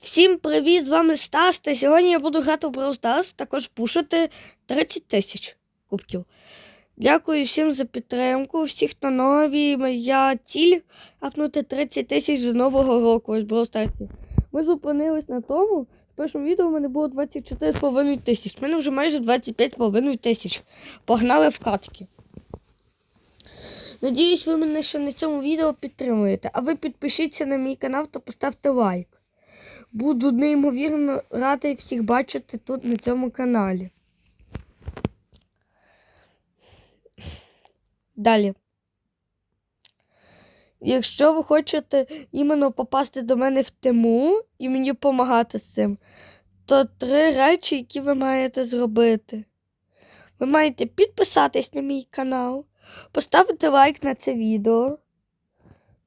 Всім привіт! З вами Стас. Та сьогодні я буду грати в Brawl Stars, також пушити 30 тисяч кубків. Дякую всім за підтримку. Всіх хто нові. Моя ціль апнути 30 тисяч до нового року ось Brawl Stars. Ми зупинились на тому. В першому відео в мене було 24,5 тисяч. У мене вже майже 25,5 тисяч. Погнали в катки. Надіюсь, ви мене ще на цьому відео підтримуєте. А ви підпишіться на мій канал та поставте лайк. Буду неймовірно радий всіх бачити тут на цьому каналі. Далі. Якщо ви хочете іменно попасти до мене в тему і мені допомагати з цим, то три речі, які ви маєте зробити. Ви маєте підписатись на мій канал, поставити лайк на це відео,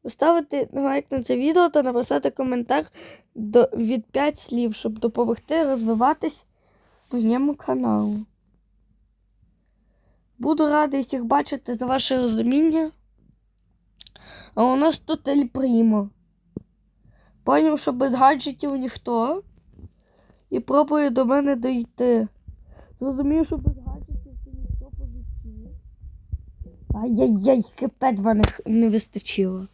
поставити лайк на це відео та написати коментар до, від 5 слів, щоб допомогти розвиватись моєму каналу. Буду радий всіх бачити за ваше розуміння. А у нас тут Ель Прімо. Поняв, що без гаджетів ніхто. І пробує до мене дойти. Зрозумів, що без гаджетів це ніхто по житті. Ай-яй-яй, хп два не, не вистачило.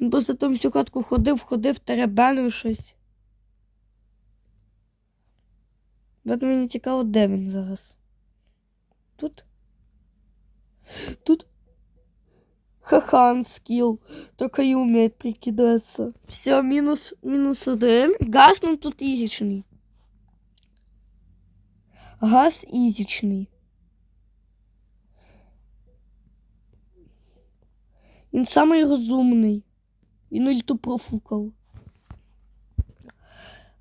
Він просто там всю катку ходив, ходив, теребенив щось. От мені цікаво, де він зараз. Тут? Тут? Хахан скилл. Только и умеет прикидаться. Все, минус, минус один. Газ ну тут ізічний. Газ ізічний. Він самий розумний. Він ульту профукав.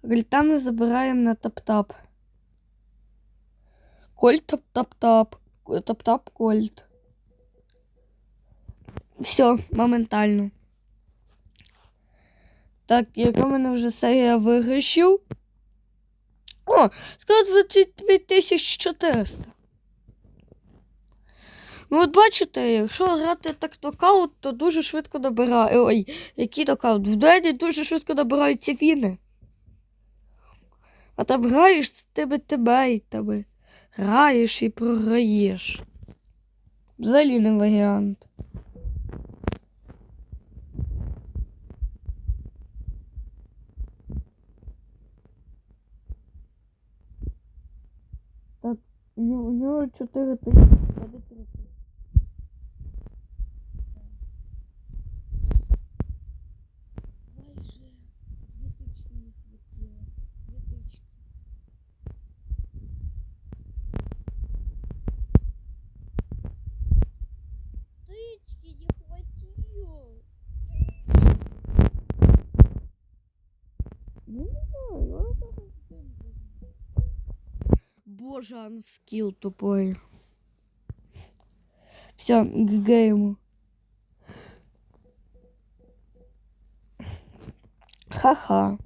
Гальта ми забираємо на тап-тап. Кольт тап-тап-тап. Тап-тап кольт. Все, моментально. Так, яка в мене вже серія виграшів? О, скоро 25 тисяч 400. Ну, от бачите, якщо грати так нокаут, то дуже швидко набирає. Ой, який нокаут? В дені дуже швидко набираються фіни. А там граєш з тими тимейтами. Граєш і програєш. Взагалі не варіант. Так, у нього- 4 тисячі. Боже, анскилл тупой. Все, ГГ ему. Ха-ха.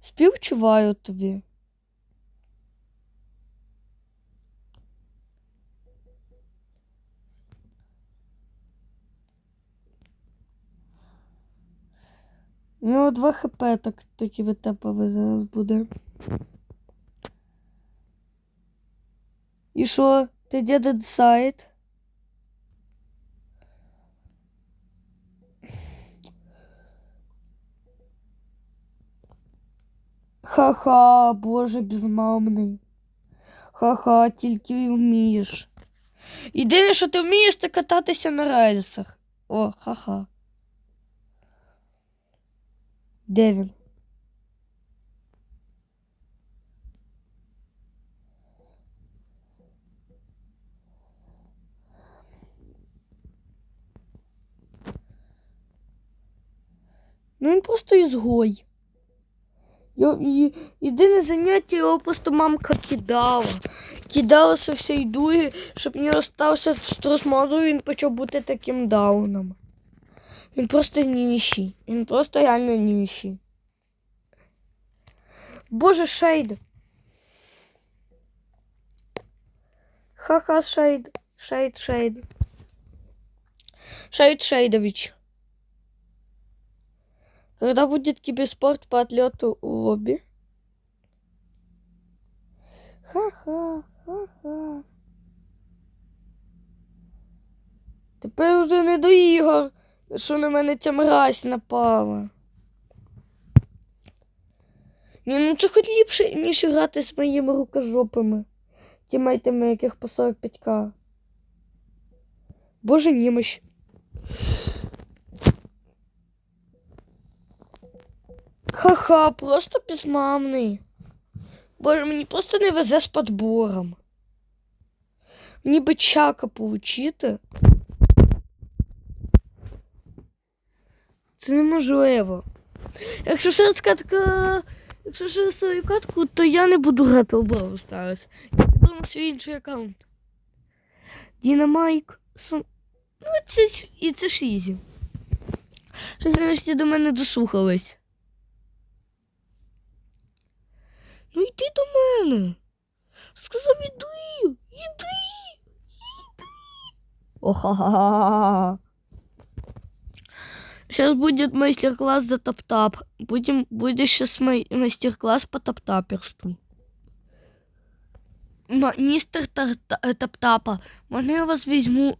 Співчуваю тобі. У нього 2 хп так, такі витепові зараз буде. І що? Ти де дедсайд? Ха-ха, боже, безмамний. Ха-ха, тільки й вмієш. Єдине, що ти вмієш, це кататися на рельсах. О, ха-ха. Де він? Ну він просто ізгой. Єдине заняття його просто мамка кидала. Кидала со всієї дуги, щоб не остався з розмазу, він почав бути таким дауном. Він просто ніший. Він просто реально ніший. Боже, шейд. Ха-ха, шейд. Шейд, шейд. Шейд Шейдович. Когда будет киберспорт по отлету лобби? Ха-ха, ха-ха. Тепер уже не до ігор, що на мене ця мразь напала. Ні, ну це хоч ліпше, ніж грати з моїми рукожопами, тімейтами, яких по 45к. Боже німощ. Ха-ха, просто безмамний. Боже, мені просто не везе з подбором. Мені би чака получити. Це неможливо. Якщо ще раз катка. Якщо ще раз катку, то я не буду грати в Brawl Stars. Я піду на свій інший аккаунт. Дінамайк. Сум... Ну, це, ж- і це ж ізі. Щось нарешті до мене дослухались. Ну йди до мене. Сказав, іди, іди, іди. Оха-ха-ха. Сейчас будет мастер-класс за топ-тап. Будем, будет сейчас мастер-класс по топ-таперству. Мистер э, Топ-тапа, можно я вас возьму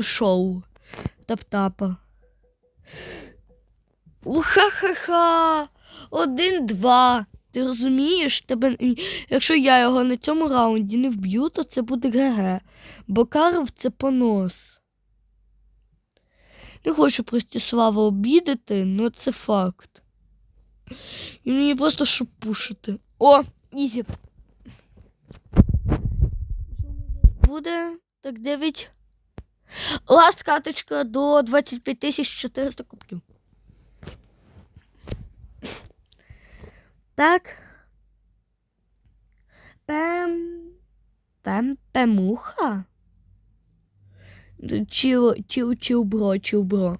шоу Топ-тапа? Уха-ха-ха! Один-два. Ти розумієш? Тебе... Якщо я його на цьому раунді не вб'ю, то це буде ГГ. Бо Каров це понос. Не хочу Простіслава обідати, але це факт. І мені просто щоб пушити. О, ізі. Буде так 9. Ласт каточка до 25 400 кубків. Так. Пем. Пем. Пемуха. Чил, чил, чил, бро, чил, бро.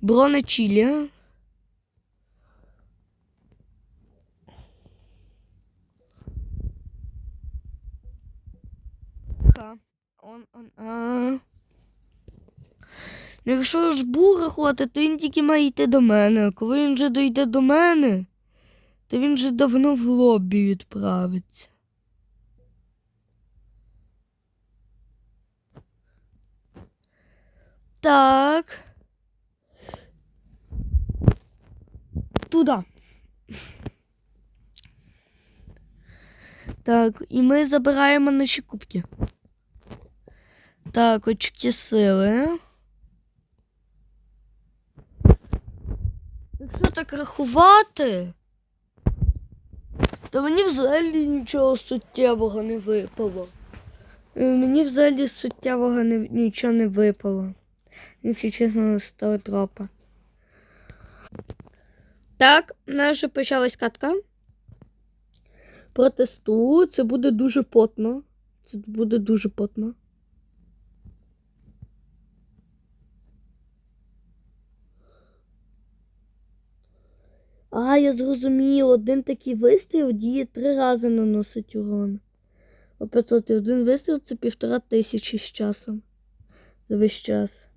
Бро на чилі. Ха. Он, он, а. Якщо ж бур рахувати, то він тільки має йти до мене. Коли він вже дойде до мене, то він вже давно в лобі відправиться. Так. Туда. Так, і ми забираємо наші кубки. Так, очки сили. Якщо так рахувати, то мені взагалі нічого суттєвого не випало. Е, Мені взагалі суттєвого не, нічого не випало. Якщо чесно, з того дропа. Так, у нас вже почалась катка. Протестую, це буде дуже потно. Це буде дуже потно. А, я зрозумів, один такий вистріл діє три рази наносить урон. О 500 один вистріл це півтора тисячі з часом. За весь час.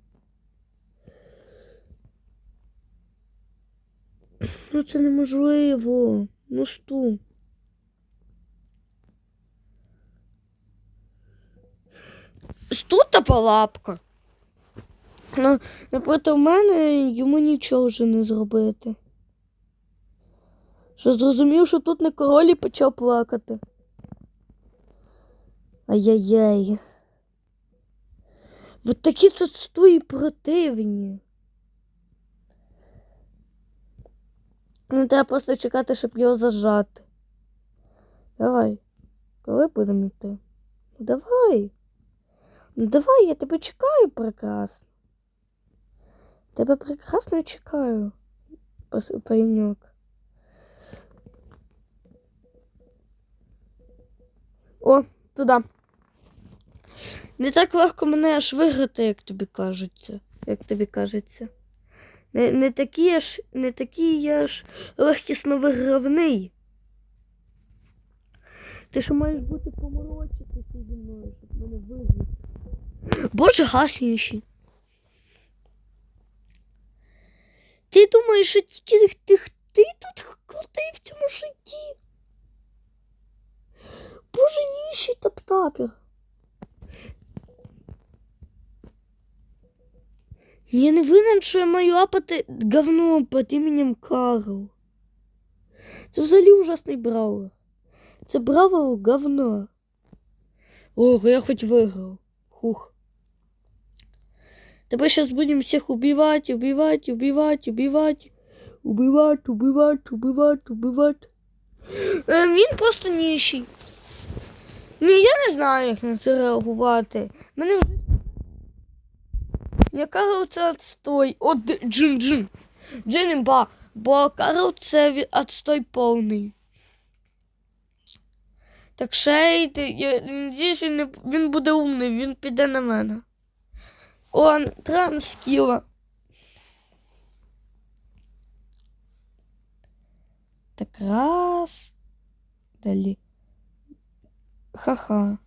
Ну це неможливо. Ну сту. Стута палапка. Ну, напроти мене йому нічого вже не зробити. Що зрозумів, що тут не король і почав плакати. Ай-яй-яй. Ви такі тут стої противні. Ну, треба просто чекати, щоб його зажати. Давай. Коли будемо йти? Ну давай. Ну давай, я тебе чекаю прекрасно. Тебе прекрасно чекаю, пареньок. О, туди. Не так легко мене аж виграти, як тобі кажеться. Як тобі кажеться. Не, не такий аж, не такий я ж легкісно вигравний. Ти що маєш бути поморочитися зі мною, щоб мене виграти. Боже, гасніші. Ти думаєш, що тільки ти, ти тут крутий в цьому житті? Боже, ніщий топтапер. Я не винен, що я маю апати говно під іменем Карл. Це взагалі ужасний браулер. Це браулер говно. Ого, я хоч виграв. Хух. Тепер сейчас будем всех убивать, убивать, убивать, убивать. Убивать, убивать, убивать, убивать. Е, він просто ніщий. Ні, я не знаю, як на це реагувати. Мене вже. Я Карл це отстой. О, д- джин джин. Джин імба. Бо Карл це отстой повний. Так шейд, я надіюсь, він, він буде умний, він піде на мене. Он транскіла. Так раз. Далі. Ха-ха.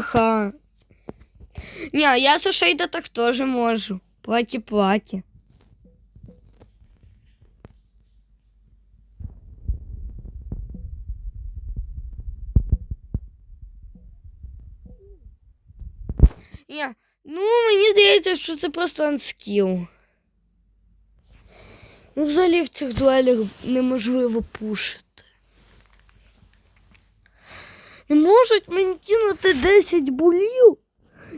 Ха-ха. Не, я со Шейда так тоже можу. Плаки-плаки. Ні, ну мені здається, що це просто анскіл. Ну, взагалі в цих дуелях неможливо пушити. Не можуть мені кинути 10 булів.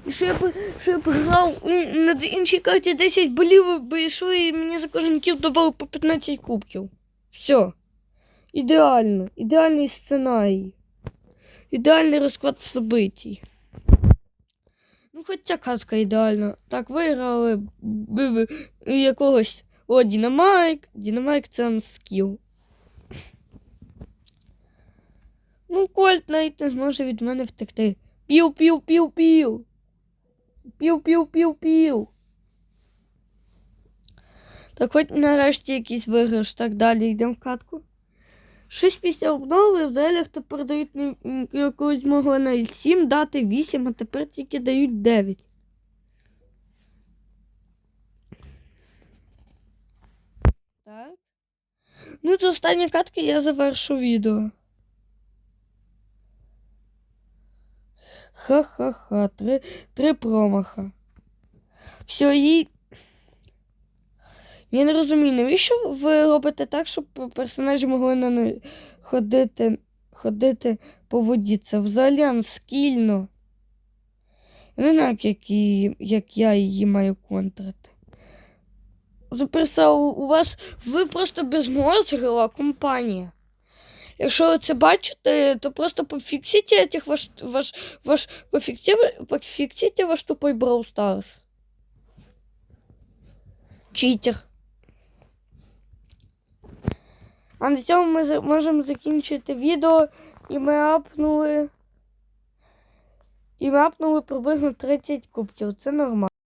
І що я що на іншій карті 10 болів, би йшло, і мені за кожен кіл давали по 15 кубків. Все. Ідеально. Ідеальний сценарій. Ідеальний розклад событий. Ну, хоч казка ідеальна. Так, виграли якогось. О, Дінамайк. Дінамайк це анскіл. Ну, Кольт навіть не зможе від мене втекти. Пів, пів, пів, пів. Пів, пів, пів, пів. Так хоч нарешті якийсь виграш. Так далі йдемо в катку. Щось після обнови в делях тепер дають якогось могли на 7 дати 8, а тепер тільки дають 9. Так. Ну, це остання катка, я завершу відео. Ха-ха-ха, три, три промаха. Все, їй. Я не розумію, навіщо ви робите так, щоб персонажі могли на ходити, ходити по воді? Це взагалі анскільно. Я не знаю, як, її, як я її маю контрити. Суперсел, у вас ви просто безмозгова компанія. Якщо ви це бачите, то просто пофіксите этих ваш, ваш, ваш пофіксите ваш тупой Brawl Stars. Читер. А на цьому ми можемо закінчити відео, і ми апнули. І ми апнули приблизно 30 кубків. Це нормально.